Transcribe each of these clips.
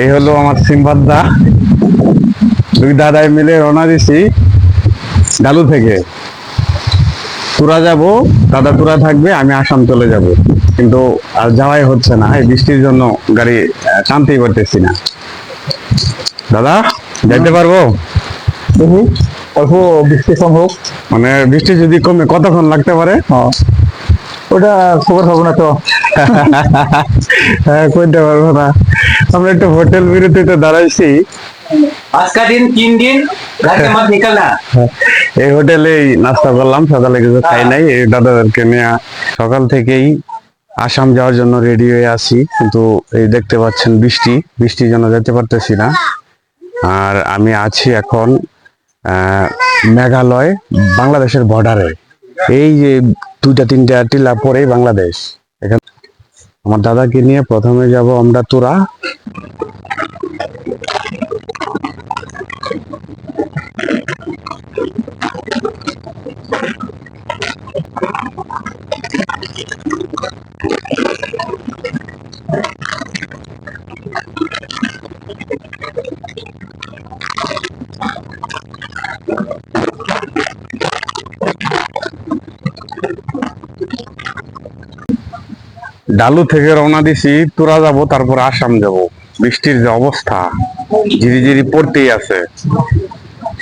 এই হলো আমার সিম্বাদা দুই দাদাই মিলে রওনা দিছি ডালু থেকে। তুরা যাব দাদা তুরা থাকবে আমি আসাম চলে যাব। কিন্তু আর যাওয়াই হচ্ছে না এই বৃষ্টির জন্য গাড়ি টানতেই পারতেছি না। দাদা যাইতে পারব? দেখি অল্প বৃষ্টি কম হোক। মানে বৃষ্টি যদি কমে কতক্ষণ লাগতে পারে? ওটা খবর হবে না তো। হ্যাঁ কইতে পারব না। আমরা একটা হোটেল বিরতিতে দাঁড়াইছি। আজকা দিন তিন দিন ঘাটে মত নিকলনা হ্যাঁ, এই হোটেলে নাস্তা করলাম সকালে কিছু খাই নাই। এই দাদাদেরকে নিয়ে সকাল থেকেই আসাম যাওয়ার জন্য রেডি হয়ে আছি। কিন্তু এই দেখতে পাচ্ছেন বৃষ্টি বৃষ্টির জন্য যেতে পারতেছি না। আর আমি আছি এখন মেঘালয় বাংলাদেশের বর্ডারে এই যে দুইটা তিনটা টিলা পরে বাংলাদেশ। এখানে আমার দাদাকে নিয়ে প্রথমে যাব আমরা তোরা। ডালু থেকে রওনা দিছি, তোরা যাব, তারপর আসাম যাব। বৃষ্টির যে অবস্থা ঝিরি ঝিরি পড়তেই আছে।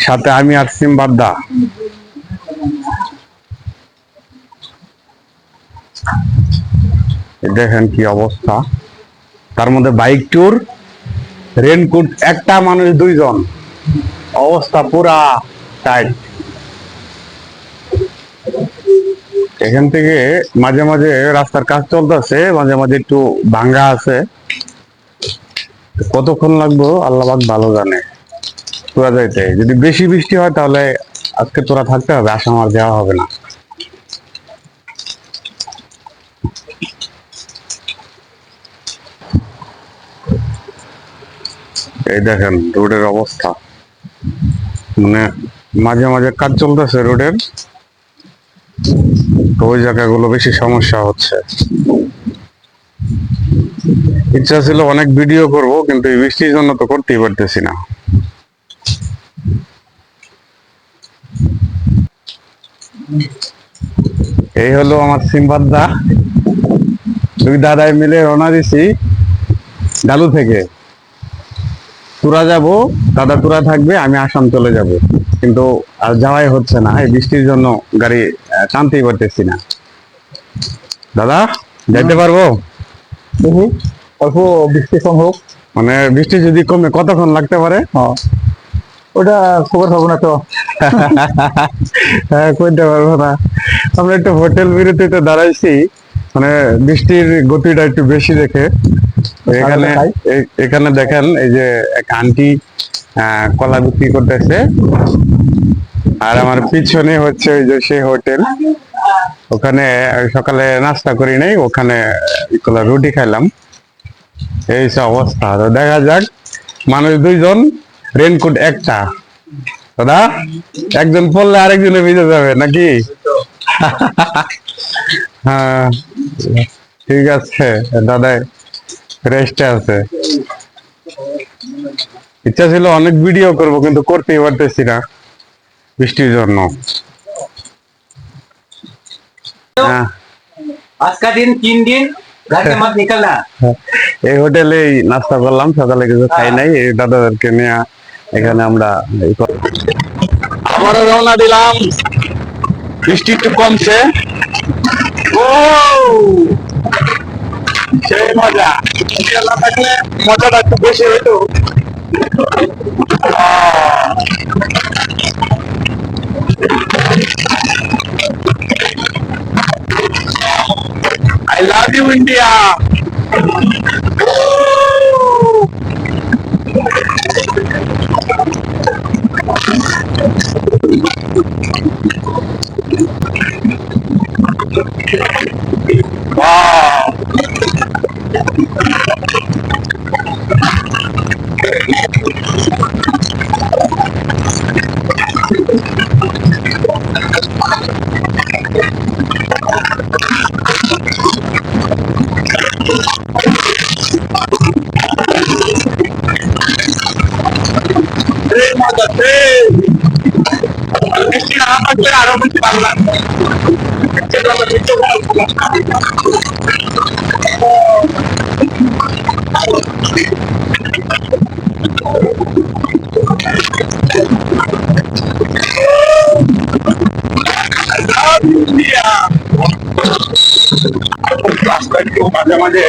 সাথে আমি আর সিম্বাদ্দা দেখেন কি অবস্থা। তার মধ্যে বাইক ট্যুর, রেনকোট, একটা মানুষ, দুইজন। অবস্থা পুরা টাইট। এখান থেকে মাঝে মাঝে রাস্তার কাজ চলতেছে, মাঝে মাঝে একটু ভাঙ্গা আছে। কতক্ষণ লাগবে আল্লাহবাক ভালো জানে। তোরা যাইতে। যদি বেশি বৃষ্টি হয় তাহলে আজকে তোরা থাকতে হবে, আসাম আর যাওয়া হবে না। এই দেখেন, রোডের অবস্থা। মানে মাঝে মাঝে কাজ চলতেছে রোডের। তো ওই জায়গাগুলো বেশি সমস্যা হচ্ছে। ইচ্ছা ছিল অনেক ভিডিও করব, কিন্তু এই বৃষ্টির জন্য তো করতেই পারতেছি না। এই হলো আমার সিম্বাদা দুই দাদাই মিলে রওনা দিছি ডালু থেকে। তুরা যাব, দাদা তুরা থাকবে, আমি আসাম চলে যাব। কিন্তু আর যাওয়াই হচ্ছে না, এই বৃষ্টির জন্য গাড়ি আহ, টানতেই পারতেছি না। দাদা যাইতে পারব? দেখি অল্প বৃষ্টি কম হোক। মানে বৃষ্টি যদি কমে কতক্ষণ লাগতে পারে? ওটা খবর হবে না তো। হ্যাঁ কইতে পারব না। আমরা একটা হোটেল বিরতিতে দাঁড়াইছি। মানে বৃষ্টির গতিটা একটু বেশি দেখে। এখানে এখানে দেখেন এই যে এক আন্টি আহ, কলা বিক্রি করতেছে। আর আমার পিছনে হচ্ছে ওই যে সেই হোটেল। ওখানে সকালে নাস্তা করি নাই, ওখানে রুটি খাইলাম। এই সব অবস্থা। তো দেখা যাক, মানুষ দুইজন, রেনকোট একটা। দাদা, একজন পড়লে আরেকজনে ভিজে যাবে নাকি? হ্যাঁ ঠিক আছে। দাদা রেস্টে আছে। ইচ্ছা ছিল অনেক ভিডিও করব, কিন্তু করতেই পারতেছি না। বৃষ্টির জন্য। হ্যাঁ। আজকের দিন তিন দিন হ্যাঁ। এই হোটেলে নাস্তা করলাম সকালে কিছু খাই নাই। এই দাদাদেরকে নিয়ে এখানে আমরা আবারও রওনা দিলাম। বৃষ্টি একটু কমছে। ও মজা। মজাটা একটু বেশি হইতো। I love you, India. Wow. করে আরও বেশি ভালো মাঝে মাঝে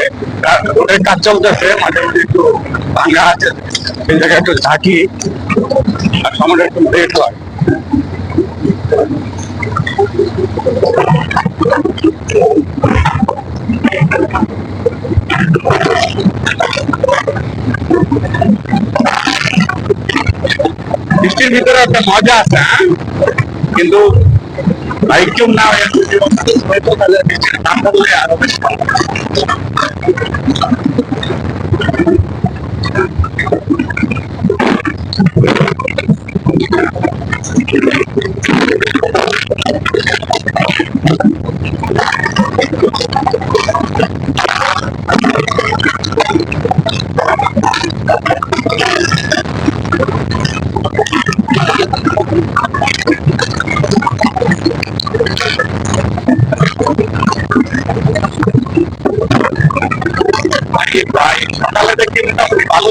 রোডের কাজ চলতেছে, মাঝে মাঝে একটু ভাঙা আছে এই জায়গায় একটু ঝাঁকি, আর একটু লেট হয়। বৃষ্টির ভিতরে একটা মজা আছে হ্যাঁ কিন্তু বাইক কেউ না হয়ে হয়তো তাহলে বৃষ্টির নাম করলে আরও বেশি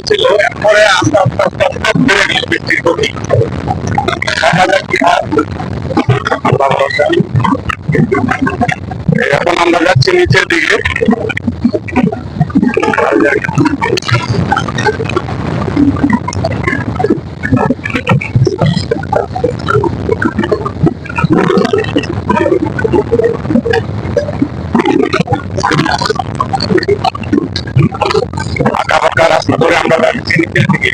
ছিল এরপরে দেখা যাক এখন আমরা যাচ্ছি নিচের দিকে। রাস্তা আমরা দিকে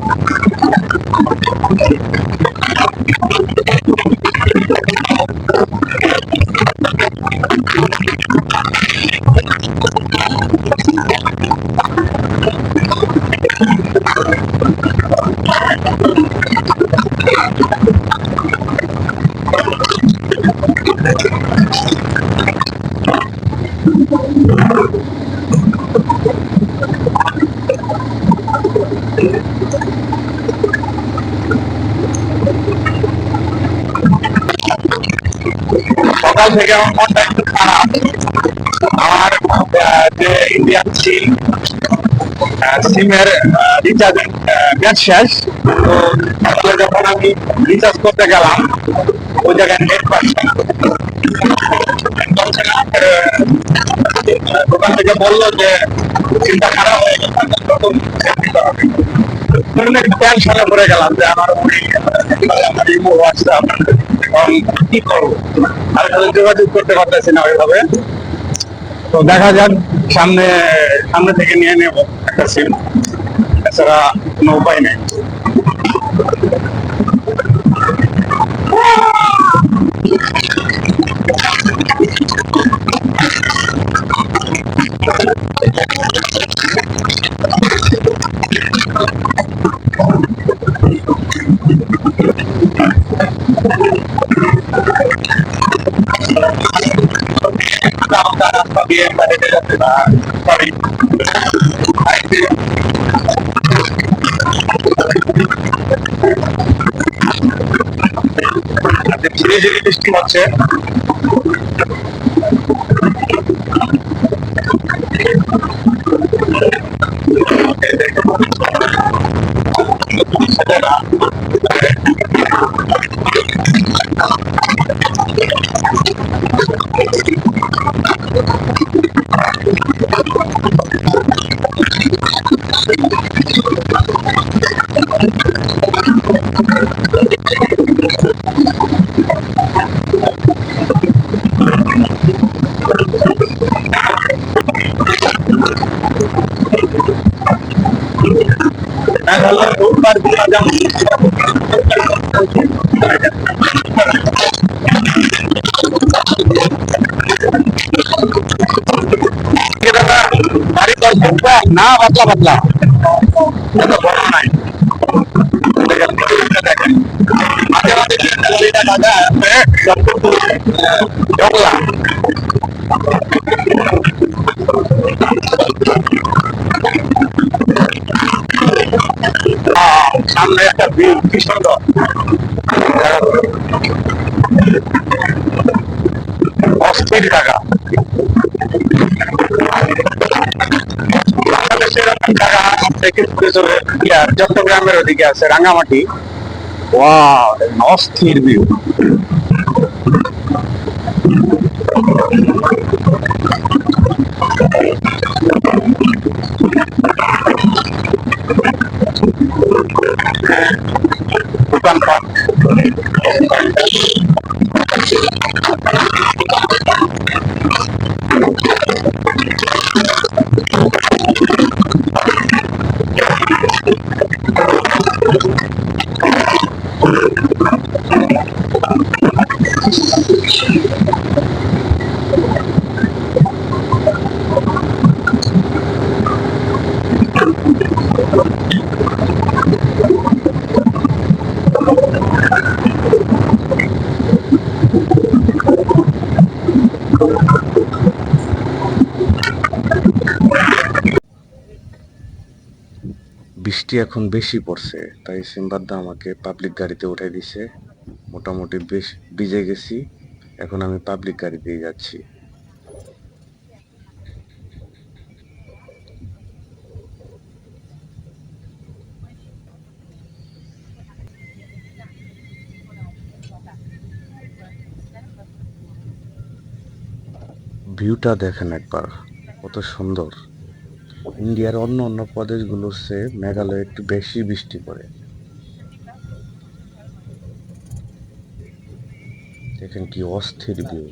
সকাল থেকে আমার মনটা একটু খারাপ আমার যে ইন্ডিয়ান সিম সিমের রিচার্জ গ্যাস শেষ। তো আসলে যখন আমি রিচার্জ করতে গেলাম, ওই জায়গায় নেট পাচ্ছি দোকান থেকে বলল যে চিন্তা খারাপ হয়ে গেছে। যে আমার কি করব? আর যোগাযোগ করতে পারতেছি না ওইভাবে। তো দেখা যাক, সামনে সামনে থেকে নিয়ে নেব একটা সিম এছাড়া কোনো উপায় নেই। ধীরে ধীরে বৃষ্টি হচ্ছে না দেখেন, দেখেন। মাঝে মাঝে দাদা সামনে একটা ভিউ কি অস্থির জায়গা চট্টগ্রামের ওদিকে আছে রাঙ্গামাটি। ওয়াও অস্থির ভিউ ถูกต้องครับ বৃষ্টি এখন বেশি পড়ছে, তাই সিম্বাদ্দা আমাকে পাবলিক গাড়িতে উঠাই দিছে। মোটামুটি বেশ ভিজে গেছি, এখন আমি পাবলিক গাড়িতেই যাচ্ছি। ভিউটা দেখেন একবার, কত সুন্দর। ইন্ডিয়ার অন্য অন্য প্রদেশগুলোর চেয়ে মেঘালয় একটু বেশি বৃষ্টি পড়ে। দেখেন কি অস্থির ভিউ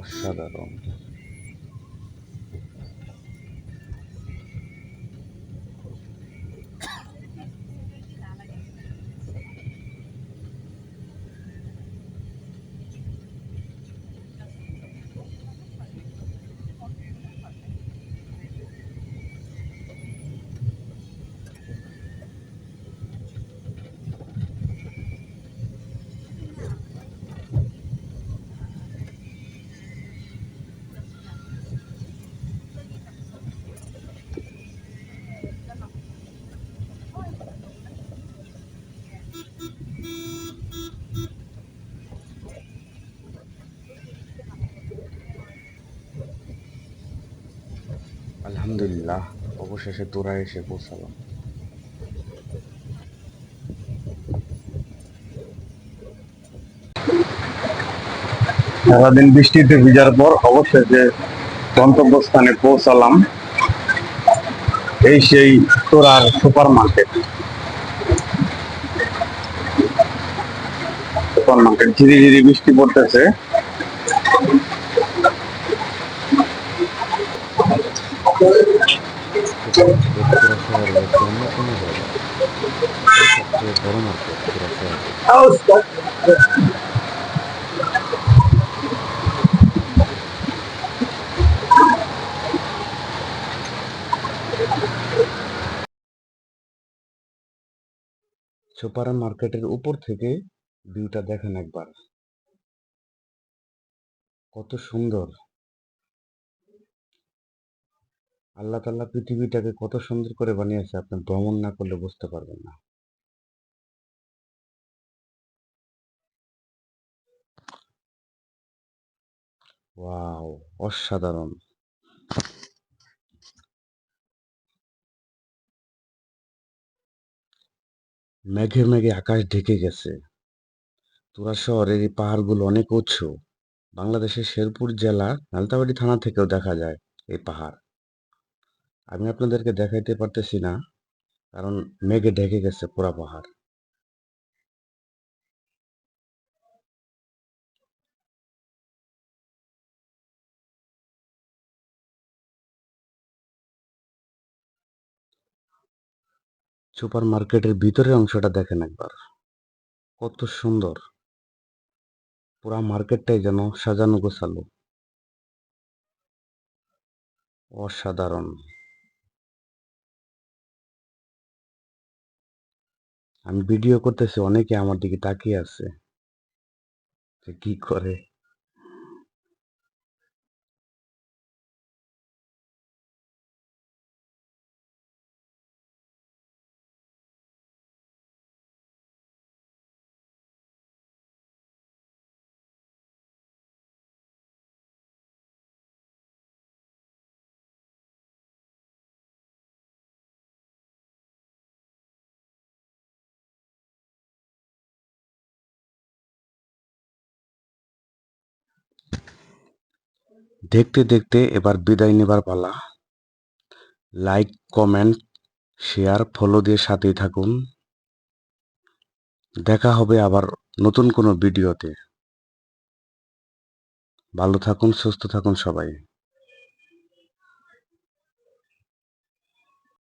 অসাধারণ। আলহামদুলিল্লাহ, অবশেষে তোরা এসে পৌঁছালাম সারাদিন বৃষ্টিতে ভিজার পর অবশেষে গন্তব্যস্থানে পৌঁছালাম। এই সেই তোরার সুপার মার্কেট সুপার মার্কেট ঝিরি ঝিরি বৃষ্টি পড়তেছে। সুপার মার্কেটের উপর থেকে ভিউটা দেখেন একবার। কত সুন্দর। আল্লাহ তাল্লাহ পৃথিবীটাকে কত সুন্দর করে বানিয়েছে আপনি ভ্রমণ না করলে বুঝতে পারবেন না। ওয়াও, অসাধারণ। মেঘে মেঘে আকাশ ঢেকে গেছে। তুরা শহরের এই পাহাড়গুলো অনেক উঁচু। বাংলাদেশের শেরপুর জেলা, নালতাবাড়ি থানা থেকেও দেখা যায় এই পাহাড়। আমি আপনাদেরকে দেখাইতে পারতেছি না, কারণ মেঘে ঢেকে গেছে পুরা পাহাড়। সুপার মার্কেটের ভিতরের অংশটা দেখেন একবার। কত সুন্দর। পুরা মার্কেটটাই যেন সাজানো গোছালো। অসাধারণ। আমি ভিডিও করতেছি অনেকে আমার দিকে তাকিয়ে আছে। কি করে? দেখতে দেখতে এবার বিদায় নেবার পালা। লাইক কমেন্ট শেয়ার ফলো দিয়ে সাথেই থাকুন। দেখা হবে আবার নতুন কোনো ভিডিওতে। ভালো থাকুন, সুস্থ থাকুন সবাই।